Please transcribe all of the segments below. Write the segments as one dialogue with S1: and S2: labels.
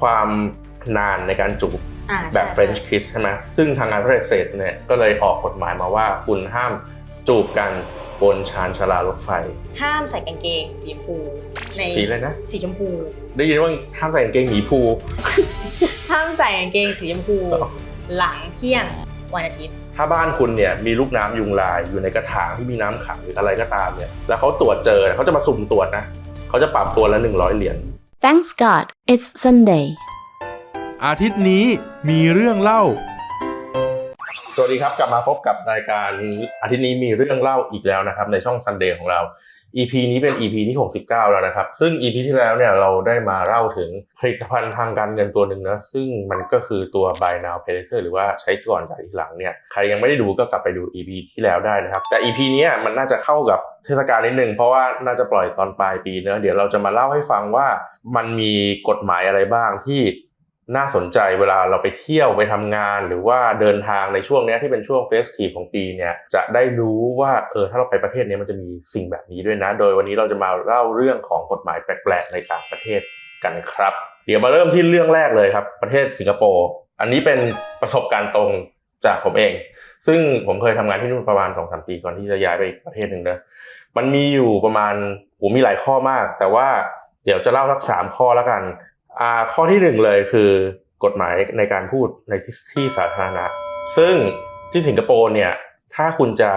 S1: ความนานในการจูบ
S2: อ่า
S1: แบบ
S2: ใช่
S1: French kiss ใช่ไหมซึ่งทางการฝรั่งเศสเนี่ยก็เลยออกกฎหมายมาว่าคุณห้ามจูบกันบนชานชาลารถไฟ
S2: ห้ามใส่กางเกงสีชมพูใน
S1: สีเลยนะ
S2: สีชมพู
S1: ได้ยินว่าห้ามใส่กางเกงหมีภู
S2: ห้ามใส่กางเกงสีชมพู
S1: อ๋อ
S2: หลังเที่ยงวันอาทิตย์
S1: ถ้าบ้านคุณเนี่ยมีลูกน้ำยุงลายอยู่ในกระถางที่มีน้ำขังหรืออะไรก็ตามเนี่ย แล้วเขาตรวจเจอเขาจะมาสุ่มตรวจนะเขาจะปรับตัวละ100เหรียญ
S3: Thanks God, it's Sunday.
S4: อาทิตย์นี้มีเรื่องเล่า
S1: สวัสดีครับ กลับมาพบกับรายการอาทิตย์นี้มีเรื่องเล่าอีกแล้วนะครับ ในช่อง Sunday ของเรา EP นี้เป็น EP ที่ 69 แล้วนะครับ ซึ่ง EP ที่แล้วเนี่ยเราได้มาเล่าถึงผลิตภัณฑ์ทางการเงินตัวหนึ่งนะ ซึ่งมันก็คือตัว Buy Now Pay Later หรือว่าใช้ก่อนจ่ายทีหลังเนี่ย ใครยังไม่ได้ดูก็กลับไปดู EP ที่แล้วได้นะครับ แต่ EP นี้มันน่าจะเข้ากับเทศกาลนิดนึง เพราะว่าน่าจะปล่อยตอนปลายปีเนอะเดี๋ยวเราจะมาเล่าให้ฟังว่ามันมีกฎหมายอะไรบ้างที่ น่าสนใจเวลาเราไปเที่ยวไปทำงาน หรือว่าเดินทางในช่วงนี้ที่เป็นช่วงเฟสทีของปีเนี่ยจะได้รู้ว่าเออถ้าเราไปประเทศนี้มันจะมีสิ่งแบบนี้ด้วยนะ โดยวันนี้เราจะมาเล่าเรื่องของกฎหมายแปลกๆในต่างประเทศกันครับ เดี๋ยวมาเริ่มที่เรื่องแรกเลยครับ ประเทศสิงคโปร์อันนี้เป็นประสบการณ์ตรงจากผมเอง ซึ่งผมเคยทำงานที่นู่นประมาณสองสามปีก่อนที่จะย้ายไปอีกประเทศหนึ่งนะมันมีอยู่ประมาณโหมีหลายข้อมาก แต่ว่าเดี๋ยวจะเล่าสักสามข้อแล้วกัน อ่าข้อที่หนึ่งเลยคือกฎหมายในการพูดในที่ที่สาธารณะ ซึ่งที่สิงคโปร์เนี่ย ถ้าคุณจะ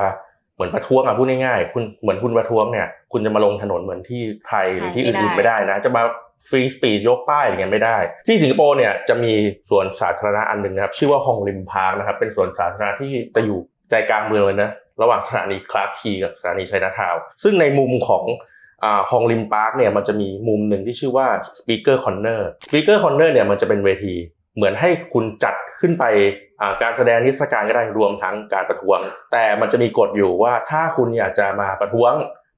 S1: เหมือนประท้วงอะพูดง่ายๆคุณเหมือนคุณประท้วงเนี่ย คุณจะมาลงถนนเหมือนที่ไทยหรือที่อื่นๆไม่ได้นะ จะมาฟรีสปีดยกป้ายอย่างเงี้ยไม่ได้ ที่สิงคโปร์เนี่ยจะมีสวนสาธารณะอันหนึ่งนะครับ ชื่อว่าฮองริมพาร์คนะครับ เป็นสวนสาธารณะที่จะอยู่ใจกลางเมืองเลยนะระหว่างสถานีคลาร์กคีกับสถานีชัยนาทาวน์ซึ่งในมุมของอ่า ฮองริมพาร์คเนี่ยมันจะมีมุมหนึ่งที่ชื่อว่า Speaker Corner Speaker Corner เนี่ยมันจะเป็นเวที เหมือนให้คุณจัดขึ้นไปการแสดงนิทรรศการก็ได้รวมทั้งการประท้วง แต่มันจะมีกฎอยู่ว่าถ้าคุณอยากจะมาประท้วง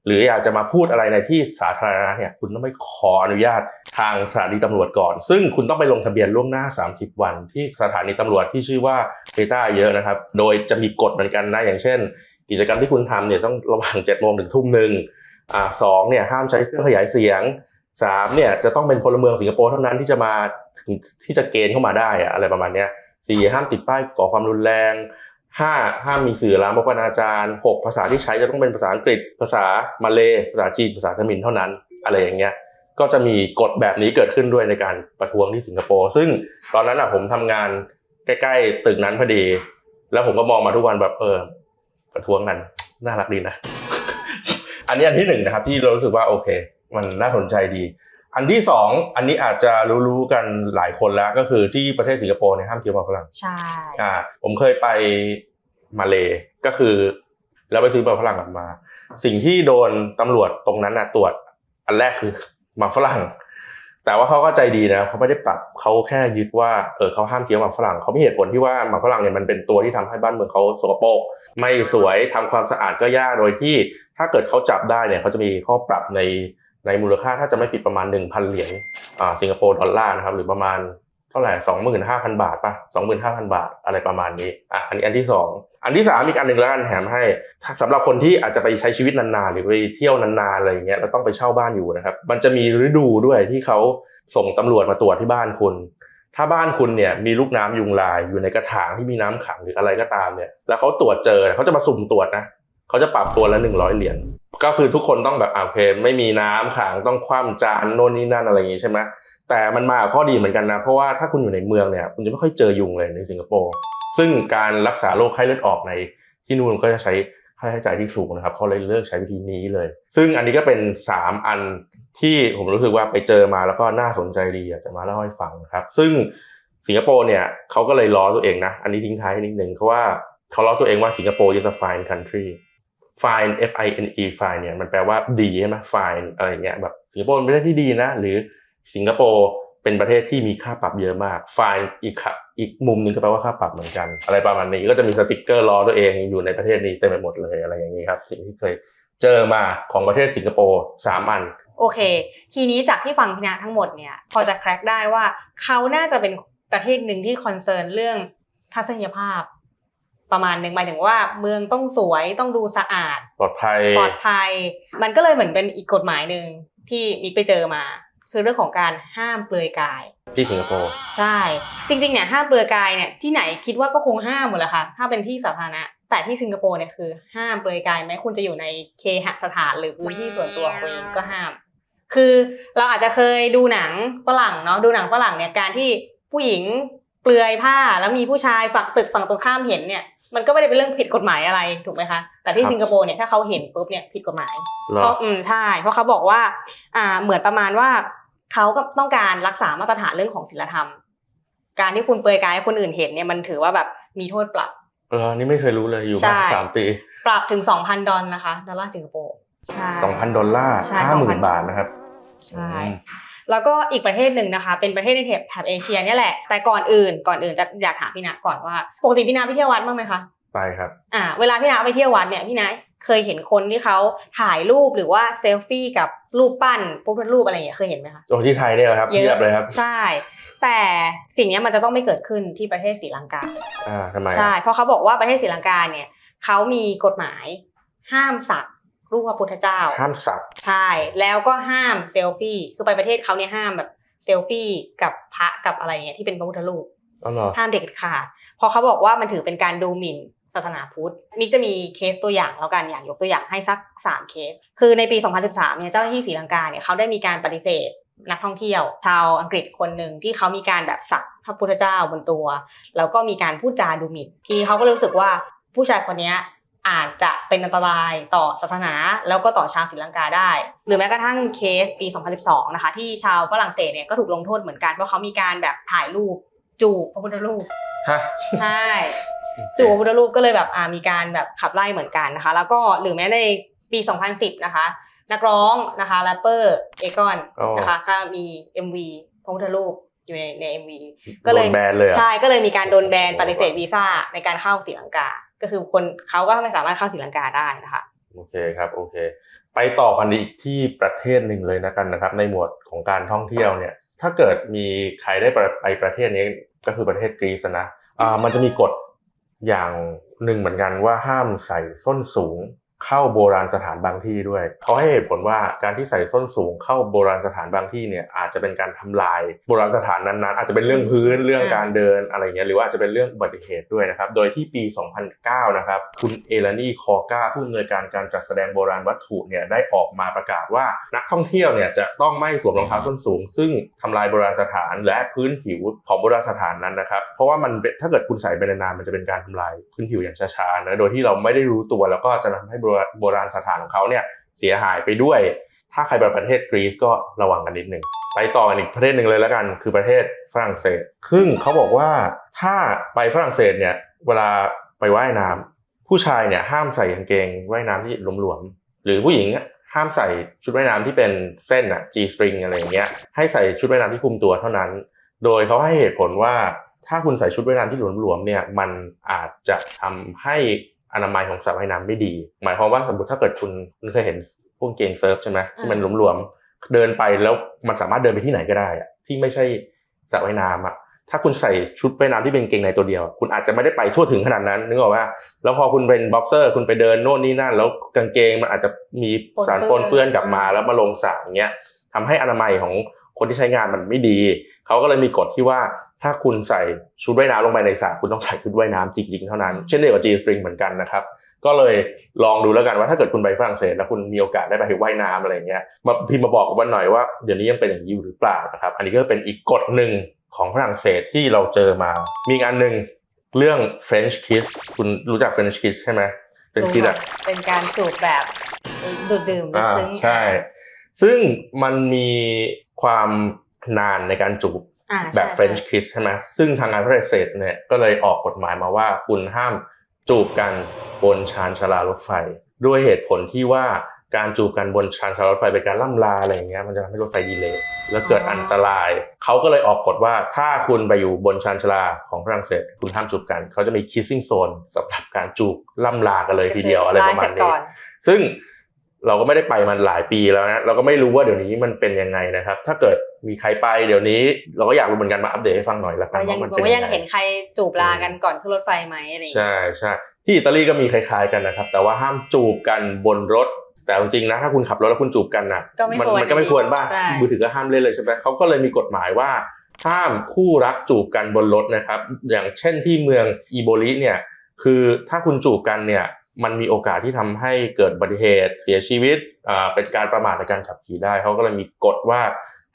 S1: หรืออยากจะมาพูดอะไรในที่สาธารณะเนี่ยคุณต้องไปขออนุญาตทางสถานีตำรวจก่อน ซึ่งคุณต้องไปลงทะเบียนล่วงหน้า 30 วัน ที่สถานีตำรวจที่ชื่อว่าเ e ต้าเยอะนะครับ โดยจะมีกฎเหมือนกันนะอย่างเช่น กิจกรรมที่คุณทำเนี่ยต้องระหว่าง7โมงถึงทุ่มหนึ่ง อ่าสองเนี่ยห้ามใช้เครื่องขยายเสียงสามเนี่ยจะต้องเป็นพลเมืองสิงคโปร์เท่านั้นที่จะมาที่จะเกณฑ์เข้ามาได้อะอะไรประมาณเนี้ยสี่ห้ามติดป้ายก่อความรุนแรงห้าห้ามมีสื่อลามกอนาจารหกภาษาที่ใช้จะต้องเป็นภาษาอังกฤษ ภาษามาเลย์ภาษาจีนภาษาเขมรเท่านั้น อะไรอย่างเงี้ยก็จะมีกฎแบบนี้เกิดขึ้นด้วยในการประท้วงที่สิงคโปร์ซึ่งตอนนั้นอะผมทำงานใกล้ๆตึกนั้นพอดี แล้วผมก็มองมาทุกวันแบบเออประท้วงกันน่ารักดีนะ อันนี้อันที่หนึ่งนะครับ ที่เรารู้สึกว่าโอเค มันน่าสนใจดี อันที่สองอันนี้อาจจะรู้ๆกันหลายคนแล้วก็คือที่ประเทศสิงคโปร์เนี่ยห้ามเที่ยวมาฝรั่ง
S2: ใช่
S1: อ่าผมเคยไปมาเลก็คือ แล้วไปซื้อมาฝรั่งกลับมา สิ่งที่โดนตำรวจตรงนั้นนะตรวจอันแรกคือหมาฝรั่ง แต่ว่าเขาก็ใจดีนะเขาไม่ได้ปรับเขาแค่ยึดว่าเออเขาห้ามเคี้ยวหมากฝรั่งเขาไม่เหตุผลที่ว่าหมากฝรั่งเนี่ยมันเป็นตัวที่ทำให้บ้านเมืองเขาสกปรกไม่สวยทำความสะอาดก็ยากโดยที่ ถ้าเกิดเขาจับได้เนี่ยเขาจะมีข้อปรับในในมูลค่าถ้าจะไม่ผิดประมาณ 1,000 เหรียญอ่าสิงคโปร์ดอลลาร์นะครับหรือประมาณเท่าไหร่สองหมื่นห้าพันบาทป่ะสองหมื่นห้าพันบาทอะไรประมาณนี้อะอันนี้อันที่สองอันที่สามอีกอันหนึ่งแล้วกันแถมให้ถ้าสำหรับคนที่อาจจะไปใช้ชีวิตนานๆ หรือไปเที่ยวนานๆอะไรอย่างเงี้ยแล้วต้องไปเช่าบ้านอยู่นะครับ มันจะมีฤดูด้วยที่เขาส่งตำรวจมาตรวจที่บ้านคุณถ้าบ้านคุณเนี่ยมีลูกน้ำยุงลายอยู่ในกระถางที่มีน้ำขังหรืออะไรก็ตามเนี่ยแล้วเขาตรวจเจอเขาจะมาสุ่มตรวจนะ เขาจะปรับตัวละหนึ่งร้อยเหรียญก็คือทุกคนต้องแบบอ่าโอเคไม่มีน้ำขังต้องคว่ำจานโน่นนี่นั่นอะไรอย่างงี้ใช่ไหมแต่มันมาข้อดีเหมือนกันนะ เพราะว่าถ้าคุณอยู่ในเมืองเนี่ยคุณจะไม่ค่อยเจอยุงเลยในสิงคโปร์ซึ่งการรักษาโรคไข้เลือดออกในที่นู่นก็จะใช้ค่าใช้จ่ายที่สูงนะครับเขาเลยเลือกใช้วิธีนี้เลย ซึ่งอันนี้ก็เป็นสามอันที่ผมรู้สึกว่าไปเจอมาแล้วก็น่าสนใจดีอยากจะมาเล่าให้ฟังครับ ซึ่งสิงคโปร์เนี่ยเขาก็เลยล้อตัวเองนะ อันนี้ทิ้งท้ายนิดนึงเพราะว่าเขาล้อตัวเองว่าสิงคโปร์ is a fine country fine f i n e fine เนี่ยมันแปลว่าดีใช่ไหม fine อะไรเงี้ยแบบสิงคโปร์เป็นประเทศที่ดีนะ หรือสิงคโปร์เป็นประเทศที่มีค่าปรับเยอะมาก fine อีกค่ะอีกมุมหนึงก็แปลว่าค่าปรับเหมือนกัน อะไรประมาณนี้ก็จะมีสติกเกอร์ล้อตัวเองอยู่ในประเทศนี้เต็มไปหมดเลยอะไรอย่างนี้ครับ สิ่งที่เคยเจอมาของประเทศสิงคโปร์สามอัน
S2: โอเค ทีนี้จากที่ฟังพี่นาทั้งหมดเนี่ย พอจะแคร็กได้ว่าเขาน่าจะเป็นประเทศหนึ่งที่คอนเซิร์นเรื่องทัศนียภาพ ประมาณหนึ่งหมายถึงว่าเมืองต้องสวยต้องดูสะอาด
S1: ปลอดภัย
S2: ปลอดภัย มันก็เลยเหมือนเป็นอีกกฎหมายหนึ่งที่มิกไปเจอมา คือเรื่องของการห้ามเปลือยกาย
S1: ที่สิงคโปร์
S2: ใช่ จริงๆเนี่ยห้ามเปลือยกายเนี่ยที่ไหนคิดว่าก็คงห้ามหมดแหละค่ะถ้าเป็นที่สาธารณะ แต่ที่สิงคโปร์เนี่ยคือ ห้ามเปลือยกายแม้คุณจะอยู่ในเคหสถานหรือพื้นที่ส่วนตัวของตัวเองก็ห้าม คือเราอาจจะเคยดูหนังฝรั่งเนาะดูหนังฝรั่งเนี่ยการที่ผู้หญิงเปลือยผ้าแล้วมีผู้ชายฝั่งตึกฝั่งตรงข้ามเห็นเนี่ย มันก็ไม่ได้เป็นเรื่องผิดกฎหมายอะไรถูกไหมคะแต่ที่
S1: ครับ
S2: สิงคโปร์เนี่ยถ้าเขาเห็นปุ๊บเนี่ยผิดกฎหมาย
S1: เหรอ
S2: เพราะอืมใช่ เพราะเขาบอกว่า อ่าเหมือนประมาณว่าเขาก็ต้องการรักษามาตรฐานเรื่องของศีลธรรม การที่คุณเปลือยกายให้คนอื่นเห็นเนี่ยมันถือว่าแบบมีโทษปรับ
S1: เออนี่ไม่เคยรู้เลยอยู่
S2: ใช่
S1: มาสามปี
S2: ปรับถึง2,000ดอลนะคะดอลลาร์สิงคโปร์ใช่
S1: สองพันดอลลาร์
S2: ใช่
S1: ห้าหมื่น
S2: 2,000
S1: บาทนะครับ
S2: ใช่ แล้วก็อีกประเทศหนึ่งนะคะ เป็นประเทศในแถบแถบเอเชียเนี่ยแหละ แต่ก่อนอื่น ก่อนอื่นจะอยากถามพี่นาก่อนว่าปกติพี่นาไปเที่ยววัดบ้างไหมคะ
S1: ไปครับ
S2: อ่า เวลาพี่นาไปเที่ยววัดเนี่ยพี่นาเคยเห็นคนที่เขาถ่ายรูปหรือว่าเซลฟี่กับรูปปั้นพระพุทธรูปอะไรอย่างเงี้ยเคยเห็นไหมคะ
S1: โอ้ที่ไทยเนี่ยแหละครับ
S2: เยอะ
S1: เทียบเลยครับ
S2: ใช่แต่สิ่งเนี้ยมันจะต้องไม่เกิดขึ้นที่ประเทศศรีลังกา
S1: อ่าทำไมอะ
S2: ใช่เพราะเขาบอกว่าประเทศศรีลังกาเนี่ยเขามีกฎหมายห้ามสัก รูปพระพุทธเจ้า
S1: ห้ามสัก
S2: ใช่ แล้วก็ห้ามเซลฟี่ คือไปประเทศเขาเนี่ยห้ามแบบเซลฟี่กับพระกับอะไรเงี้ยที่เป็นพระพุทธรูป
S1: อ๋อเหรอ
S2: ห้ามเด็ดขาด เพราะเขาบอกว่ามันถือเป็นการดูหมิ่นศาสนาพุทธ มิกจะมีเคสตัวอย่างแล้วกันอยากยกตัวอย่างให้สัก 3 เคส คือในปี 2013 เนี่ยเจ้าหน้าที่ศรีลังกาเนี่ยเขาได้มีการปฏิเสธนักท่องเที่ยว ชาวอังกฤษคนหนึ่งที่เขามีการแบบสักพระพุทธเจ้าบนตัว แล้วก็มีการพูดจาดูหมิ่นพี่เขาก็เลยรู้สึกว่าผู้ชายคนเนี้ย อาจจะเป็นอันตรายต่อศาสนา แล้วก็ต่อชาวศรีลังกาได้ หรือแม้กระทั่งเคสปี 2012 นะคะ ที่ชาวฝรั่งเศสเนี่ยก็ถูกลงโทษเหมือนกันเพราะเขามีการแบบถ่ายรูปจูบพระพุทธรูป
S1: ฮะ
S2: ใช่จู่พระพุทธรูปก็เลยแบบอ่ามีการแบบขับไล่เหมือนกันนะคะ แล้วก็หรือแม้ในปี 2010 นะคะ นักร้องนะคะแรปเปอร์เอกอน
S1: อ๋อ
S2: นะคะก็มี MV พระพุทธรูป อยู่ในใน MV ก็เลย
S1: โดนแบนเลยเหรอ
S2: ใช่ก็เลยมีการโดนแบนปฏิเสธวีซ่าในการเข้าศรีลังกา ก็คือคนเขาก็ไม่สามารถเข้าศรีลังกาได้นะคะ
S1: โอเคครับโอเค ไปต่อกันอีกที่ประเทศหนึ่งเลยนะกันนะครับ ในหมวดของการท่องเที่ยวเนี่ย ถ้าเกิดมีใครได้ไปไปประเทศนี้ก็คือประเทศกรีซนะอ่ามันจะมีกฎอย่างหนึ่งเหมือนกันว่าห้ามใส่ส้นสูง เข้าโบราณสถานบางที่ด้วยเขาให้เหตุผลว่าการที่ใส่ส้นสูงเข้าโบราณสถานบางที่เนี่ยอาจจะเป็นการทำลายโบราณสถานนั้นๆ อาจจะเป็นเรื่องพื้นเรื่องการเดินอะไรเงี้ยหรือว่าอาจจะเป็นเรื่องอุบัติเหตุด้วยนะครับโดยที่ปี 2009 นะครับคุณเอลานีคอก้าผู้อำนวยการการจัดแสดงโบราณวัตถุเนี่ยได้ออกมาประกาศว่านักท่องเที่ยวเนี่ยจะต้องไม่สวมรองเท้าส้นสูง ซึ่งทำลายโบราณสถานและพื้นผิวของโบราณสถานนั้นนะครับเพราะว่ามันเป็นถ้าเกิดคุณใส่ไปนานๆมันจะเป็นการทำลายพื้นผิวอย่างช้าๆนะโดยที่เราไม่ได้รู้ตัวแล้วก็จะทำให้โบราณโบราณสถานของเขาเนี่ยเสียหายไปด้วย ถ้าใครไปประเทศกรีซก็ระวังกันนิดหนึ่งไปต่อกันอีกประเทศหนึ่งเลยแล้วกันคือประเทศฝรั่งเศสซึ่งเขาบอกว่าถ้าไปฝรั่งเศสเนี่ยเวลาไปว่ายน้ำผู้ชายเนี่ยห้ามใส่กางเกงว่ายน้ำที่หลวมๆหรือผู้หญิงห้ามใส่ชุดว่ายน้ำที่เป็นเส้นอะ G string อะไรอย่างเงี้ยให้ใส่ชุดว่ายน้ำที่คลุมตัวเท่านั้น โดยเขาให้เหตุผลว่าถ้าคุณใส่ชุดว่ายน้ำที่หลวมๆเนี่ยมันอาจจะทำให้ อนามัยของสระว่ายน้ำไม่ดี หมายความว่าสมมติถ้าเกิดคุณคุณเคยเห็นพวกเกงเซิร์ฟใช่ไหมที่มันหลวมๆเดินไปแล้วมันสามารถเดินไปที่ไหนก็ได้อะที่ไม่ใช่สระว่ายน้ำอะถ้าคุณใส่ชุดว่ายน้ำที่เป็นเกงในตัวเดียว คุณอาจจะไม่ได้ไปทั่วถึงขนาดนั้นนึกออกว่า แล้วพอคุณเป็นบ็อกเซอร์ คุณไปเดินโน่นนี่นั่น แล้วกางเกงมันอาจจะมีสารปนเปื้อนกลับมาแล้วมาลงสระอย่างเงี้ยทำให้อนามัยของคนที่ใช้งานมันไม่ดี เขาก็เลยมีกฎที่ว่า ถ้าคุณใส่ชุดว่ายน้ำลงไปในสระคุณต้องใส่ชุดว่ายน้ำจริงๆเท่านั้น เช่นเดียวกับ G string เหมือนกันนะครับก็เลยลองดูแล้วกันว่าถ้าเกิดคุณไปฝรั่งเศสแล้วคุณมีโอกาสได้ไปว่ายน้ำอะไรเงี้ยมาพิมพ์มาบอกกันหน่อยว่าเดี๋ยวนี้ยังเป็นอย่างนี้อยู่หรือเปล่านะครับอันนี้ก็เป็นอีกกฎหนึ่งของฝรั่งเศสที่เราเจอมา มีอีกอันหนึ่งเรื่อง French kiss คุณรู้จัก French kiss ใช่ไหม French
S2: รู้
S1: kiss
S2: ค่ะ
S1: อะ
S2: เป็นการจูบแบบดูดดื่มลึก
S1: อ่า
S2: ซึ้ง
S1: ใช่ ซึ่งมันมีความนานในการจูบ
S2: อ่า
S1: แบบ
S2: ใช่
S1: French kiss ใช่ไหมซึ่งทางการฝรั่งเศสเนี่ยก็เลยออกกฎหมายมาว่าคุณห้ามจูบกันบนชานชาลารถไฟ ด้วยเหตุผลที่ว่าการจูบกันบนชานชาลารถไฟเป็นการล่ำลาอะไรอย่างเงี้ยมันจะทำให้รถไฟดีเลย์แล้วเกิดอันตราย เขาก็เลยออกกฎว่าถ้าคุณไปอยู่บนชานชาลาของฝรั่งเศส คุณห้ามจูบกัน เขาจะมี kissing zone สำหรับการจูบล่ำลากันเลยทีเดียวอะไรประมาณ
S2: ไลฟ์เสจ
S1: นี้
S2: ก่อน
S1: ซึ่ง เราก็ไม่ได้ไปมันหลายปีแล้วนะเราก็ไม่รู้ว่าเดี๋ยวนี้มันเป็นยังไงนะครับ ถ้าเกิดมีใครไปเดี๋ยวนี้ เราก็อยากรู้เหมือนกันมาอัปเดตให้ฟังหน่อยละกัน
S2: ว่ายัง
S1: ว่ามัน
S2: บ
S1: เป็
S2: อนกว่า
S1: ยั
S2: ยัง
S1: งไง
S2: เห็นใครจูบลากันก่อนขึ้นรถไฟไหมอะไรอย่างเงี้ย
S1: ใช่ใช่ที่อิตาลีก็มีคล้ายๆกันนะครับ แต่ว่าห้ามจูบกันบนรถแต่จริงๆนะถ้าคุณขับรถแล้วคุณจูบกันน่ะ
S2: ก็ไม่
S1: มั
S2: ควร
S1: มันก็ไม่ควรป่ะ
S2: ใช่
S1: มือถือก็ห้ามเล่นเลยใช่ไหมเขาก็เลยมีกฎหมายว่าห้ามคู่รักจูบกันบนรถนะครับ อย่างเช่นที่เมืองอีโบลิเนี่ย คือถ้าคุณจูบกันเนี่ย มันมีโอกาสที่ทำให้เกิดอุบัติเหตุเสียชีวิตอ่าเป็นการประมาทในการขับขี่ได้เขาก็เลยมีกฎว่า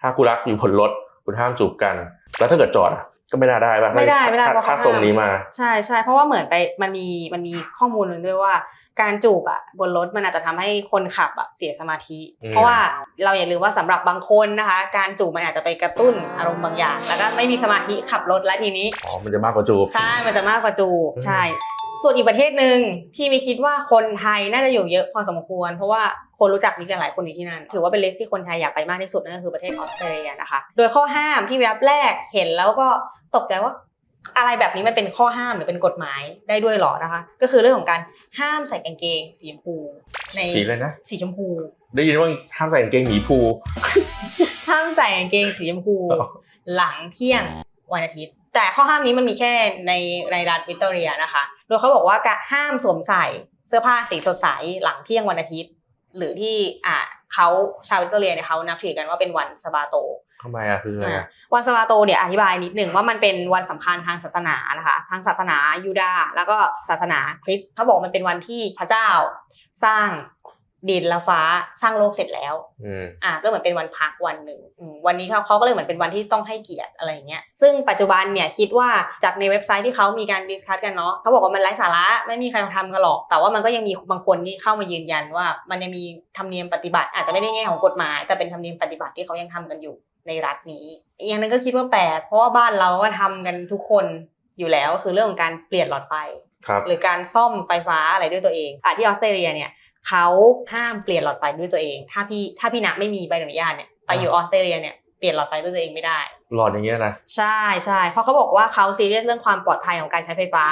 S1: ถ้าคู่รักอยู่บนรถคุณห้ามจูบกัน แล้วถ้าเกิดจอดอะก็ไม่น่าได้ป่ะ
S2: ไม่ได้ไม่ได้
S1: ถ้า
S2: เพราะเขา
S1: ถ้า
S2: ห้าม
S1: ทรงนี้มา
S2: ใช่ใช่เพราะว่าเหมือนไปมันมีมันมีข้อมูลหนึ่งด้วยว่า การจูบอะบนรถมันอาจจะทำให้คนขับอะเสียสมาธิ
S1: อืม
S2: เพราะว่าเราอย่าลืมว่าสำหรับบางคนนะคะ การจูบมันอาจจะไปกระตุ้นอารมณ์บางอย่าง แล้วก็ไม่มีสมาธิขับรถแล้วทีนี้
S1: อ๋อมันจะมากกว่าจูบ
S2: ใช่มันจะมากกว่าจูบ
S1: อืม
S2: ใช่ ส่วนอีกประเทศหนึ่งที่มีคิดว่าคนไทยน่าจะอยู่เยอะพอสมควร เพราะว่าคนรู้จักมิกกันหลายคนอยู่ที่นั่น ถือว่าเป็นเลสที่คนไทยอยากไปมากที่สุดนั่นก็คือประเทศออสเตรเลียนะคะ โดยข้อห้ามที่แวบแรกเห็นแล้วก็ตกใจว่าอะไรแบบนี้มันเป็นข้อห้ามหรือเป็นกฎหมายได้ด้วยเหรอนะคะ ก็คือเรื่องของการห้ามใส่กางเกงสีชมพูใน
S1: สีเลยนะ
S2: สีชมพู
S1: ได้ยินว่าห้ามใส่กางเกงหมีภู
S2: ห้ามใส่กางเกงสีชมพู
S1: อ๋อ
S2: หลังเที่ยงวันอาทิตย์ แต่ข้อห้ามนี้มันมีแค่ในในรัฐวิกตอเรียนะคะ โดยเขาบอกว่าการห้ามสวมใส่เสื้อผ้าสีสดใสหลังเที่ยงวันอาทิตย์ หรือที่อ่าเขาชาววิกตอเรียเนี่ยเขานับถือกันว่าเป็นวันสบาโต
S1: ทำไมอะคืออะไร
S2: อ่า
S1: อะ
S2: วันสบาโตเนี่ยอธิบายนิดหนึ่งว่ามันเป็นวันสำคัญทางศาสนานะคะ ทางศาสนายูดาห์แล้วก็ศาสนาคริสต์เขาบอกมันเป็นวันที่พระเจ้าสร้าง ดินและฟ้าสร้างโลกเสร็จแล้ว
S1: อืม
S2: อ่าก็เหมือนเป็นวันพักวันหนึ่งอืมวันนี้เขาเขาก็เลยเหมือนเป็นวันที่ต้องให้เกียรติอะไรอย่างเงี้ยซึ่งปัจจุบันเนี่ยคิดว่าจากในเว็บไซต์ที่เขามีการดิสคัทกันเนาะเขาบอกว่ามันไร้สาระไม่มีใครทำกันหรอก แต่ว่ามันก็ยังมีบางคนที่เข้ามายืนยันว่า มันยังมีธรรมเนียมปฏิบัติ อาจจะไม่ได้แง่ของกฎหมาย แต่เป็นธรรมเนียมปฏิบัติที่เขายังทำกันอยู่ในรัฐนี้อีกอย่างหนึงก็คิดว่าแปลกเพราะว่าบ้านเราก็ทำกันทุกคนอยู่แล้วก็คือเรื่องของการเปลี่ยนหลอดไฟ
S1: ครับ
S2: หรือการซ่อมไฟฟ้าอะไรด้วยตัวเองอะที่ออสเตรเลียเนี่ย เขาห้ามเปลี่ยนหลอดไฟด้วยตัวเอง ถ้าพี่ถ้าพี่นักไม่มีใบอนุญาตเนี่ยไปอยู่ออสเตรเลียเนี่ยเปลี่ยนหลอดไฟด้วยตัวเองไม่ได้
S1: หลอดอย่างเงี้ยนะ
S2: ใช่ใช่เพราะเขาบอกว่าเขาซีเรียสเรื่องความปลอดภัยของการใช้ไฟฟ้า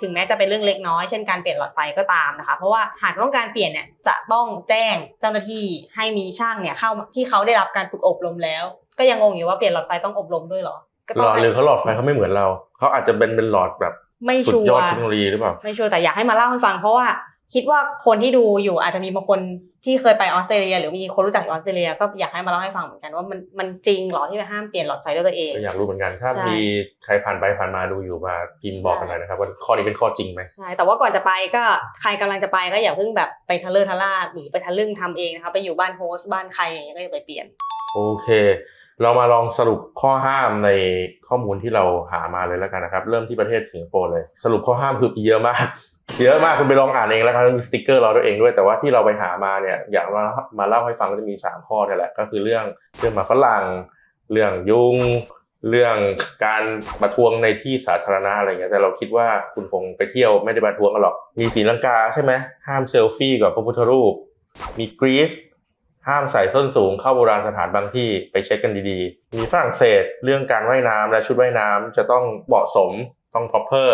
S2: ถึงแม้จะเป็นเรื่องเล็กน้อยเช่นการเปลี่ยนหลอดไฟก็ตามนะคะ เพราะว่าหากต้องการเปลี่ยนเนี่ยจะต้องแจ้งเจ้าหน้าที่ให้มีช่างเนี่ยเข้ามาที่เขาได้รับการฝึกอบรมแล้ว ก็ยังงงอยู่ว่าเปลี่ยนหลอดไฟต้องอบรมด้วยเหรอก็
S1: ห
S2: ต้
S1: ล
S2: อง
S1: อดหรือเขาหลอดไฟเขาไม่เหมือนเราเขาอาจจะเป็นเป็นหลอดแบบ
S2: ไม่
S1: สุ
S2: ชั
S1: ด
S2: วย
S1: อด
S2: ร์
S1: เทคโนโลยีหรือเปล่า
S2: ไม่ชัวร์แต่อยากให้มาเล่าให้ฟังเพราะว่า คิดว่าคนที่ดูอยู่อาจจะมีบางคนที่เคยไปออสเตรเลีย หรือมีคนรู้จักอยู่ออสเตรเลีย ก็อยากให้มาเล่าให้ฟังเหมือนกันว่ามันมันจริงเหรอที่จะห้ามเปลี่ยนหลอดไฟด้วยตัวเอง
S1: ก็อยากรู้เหมือนกันถ้า
S2: ใช่
S1: มีใครผ่านไปผ่านมาดูอยู่มาพิมพ์บอกกันหน่อยนะครับว่าข้อนี้เป็นข้อจริงไหม
S2: ใช่แต่ว่าก่อนจะไปก็ใครกำลังจะไปก็อย่าเพิ่งแบบไปทะเลอร์ทะล่าหรือไปทะลึ่งทำเองนะคะไปอยู่บ้านโฮสต์บ้านใครอย่างเงี้ยก็อย่าไปเปลี่ยน
S1: โอเค เรามาลองสรุปข้อห้ามในข้อมูลที่เราหามาเลยแล้วกันนะครับ เริ่มที่ประเทศสิงคโปร์เลย สรุปข้อห้ามคือเยอะมาก เยอะมากคุณไปลองอ่านเองแล้วกันมีสติกเกอร์เราด้วยเองด้วย แต่ว่าที่เราไปหามาเนี่ยอยากมามาเล่าให้ฟังก็จะมีสามข้อนี่แหละ ก็คือเรื่องเรื่องมาฝรั่งเรื่องยุงเรื่องการประท้วงในที่สาธารณะอะไรเงี้ยแต่เราคิดว่าคุณคงไปเที่ยวไม่ได้ประท้วงกันหรอก มีศีลังกาใช่ไหมห้ามเซลฟี่กับพระพุทธรูป มีกรีซห้ามใส่ส้นสูงเข้าโบราณสถานบางที่ไปเช็คกันดีๆ มีฝรั่งเศสเรื่องการว่ายน้ำและชุดว่ายน้ำจะต้องเหมาะสมต้อง proper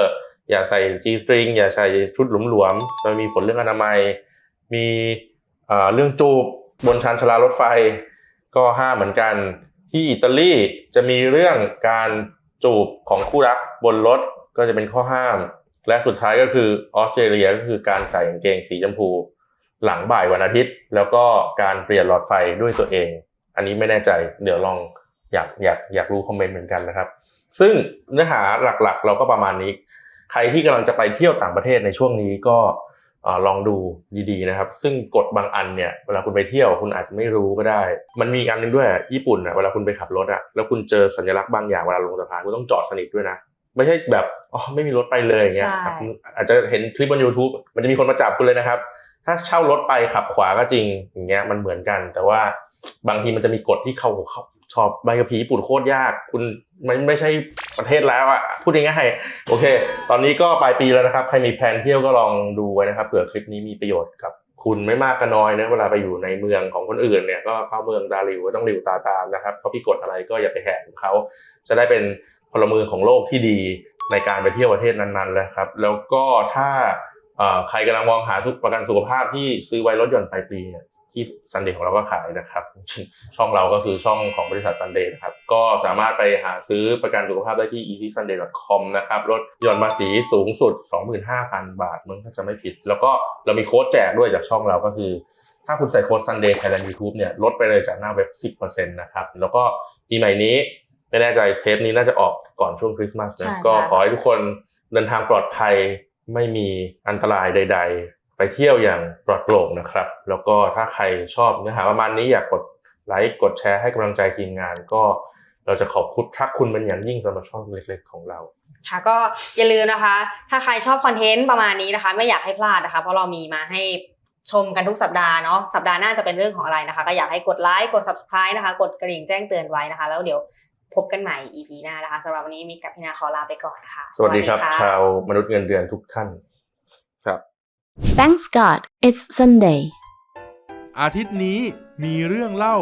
S1: อย่าใส่ G string อย่าใส่ชุดหลวมๆมันมีผลเรื่องอนามัย มีเรื่องจูบบนชานชาลารถไฟก็ห้ามเหมือนกัน ที่อิตาลีจะมีเรื่องการจูบของคู่รักบนรถก็จะเป็นข้อห้าม และสุดท้ายก็คือออสเตรเลียก็คือการใส่กางเกงสีชมพู หลังบ่ายวันอาทิตย์ แล้วก็การเปลี่ยนหลอดไฟด้วยตัวเอง อันนี้ไม่แน่ใจเดี๋ยวลองอยากอยากอยากรู้คอมเมนต์เหมือนกันนะครับ ซึ่งเนื้อหาหลักๆ เราก็ประมาณนี้ ใครที่กำลังจะไปเที่ยวต่างประเทศในช่วงนี้ก็เอ่อลองดูดีๆนะครับ ซึ่งกฎบางอันเนี่ยเวลาคุณไปเที่ยวคุณอาจจะไม่รู้ก็ได้ มันมีอีกอันหนึงด้วยญี่ปุ่นอะเวลาคุณไปขับรถอะแล้วคุณเจอสัญลักษณ์บางอย่างเวลาลงสะพานคุณต้องจอดสนิทด้วยนะ ไม่ใช่แบบอ๋อไม่มีรถไปเลยอย่างเงี้ย
S2: ใช่
S1: ครับอาจจะเห็นคลิปบน YouTube มันจะมีคนมาจับคุณเลยนะครับ ถ้าเช่ารถไปขับขวาก็จริงอย่างเงี้ยมันเหมือนกัน แต่ว่าบางทีมันจะมีกฎที่เขา เขาชอบใบขับขี่ญี่ปุ่นโคตรยาก คุณมันไม่ใช่ประเทศแล้วอะพูดง่ายๆโอเค ตอนนี้ก็ปลายปีแล้วนะครับ ใครมีแพลนเที่ยวก็ลองดูไว้นะครับเผื่อคลิปนี้มีประโยชน์กับคุณไม่มากก็น้อยนะเวลาไปอยู่ในเมืองของคนอื่นเนี่ยก็เข้าเมืองตาหลิวต้องหลิวตาตามนะครับเขาพี่กฎอะไรก็อย่าไปแหกของเขาจะได้เป็นพลเมืองของโลกที่ดีในการไปเที่ยวประเทศนั้นๆเลยครับ แล้วก็ถ้าใครกำลังมองหาสุขประกันสุขภาพที่ซื้อไว้รถยนต์ปลายปีเนี่ย ที่ซันเดย์ของเราก็ขายนะครับช่องเราก็คือช่องของบริษัทซันเดย์นะครับก็สามารถไปหาซื้อประกันสุขภาพได้ที่ easysunday.com นะครับลดหย่อนภาษีสูงสุด 25,000 บาทมึงถ้าจะไม่ผิด แล้วก็เรามีโค้ดแจกด้วยจากช่องเราก็คือ ถ้าคุณใส่โค้ด Sunday Thailand YouTube เนี่ยลดไปเลยจากหน้าเว็บ 10%นะครับแล้วก็ปีใหม่นี้ไม่แน่ใจเทปนี้น่าจะออกก่อนช่วงคริสต์มาส
S2: ใช่
S1: นะ
S2: ใช่
S1: ก็ขอให้ทุกคนเดินทางปลอดภัยไม่มีอันตรายใด ๆ ไปเที่ยวอย่างปลอดโปร่งนะครับ แล้วก็ถ้าใครชอบเนื้อหาประมาณนี้อยากกดไลค์กดแชร์ให้กำลังใจทีมงานก็เราจะขอบคุณทักคุณเป็นอย่างยิ่งสำหรับช่องเล็กๆของเรา
S2: ค่ะก็อย่าลืมนะคะ ถ้าใครชอบคอนเทนต์ประมาณนี้นะคะ ไม่อยากให้พลาดนะคะ เพราะเรามีมาให้ชมกันทุกสัปดาห์เนาะสัปดาห์หน้าจะเป็นเรื่องของอะไรนะคะ ก็อยากให้กดไลค์กด subscribe นะคะ กดกระดิ่งแจ้งเตือนไว้นะคะ แล้วเดี๋ยวพบกันใหม่ EP หน้านะคะสำหรับวันนี้มีกับพี่นาขอลาไปก่อนนะคะ
S1: สวัสดีครับะชาวมนุษย์เงินเดือนทุกท่านครับ
S3: Thanks God, it's Sunday.
S4: อาทิตย์นี้มีเรื่องเล่า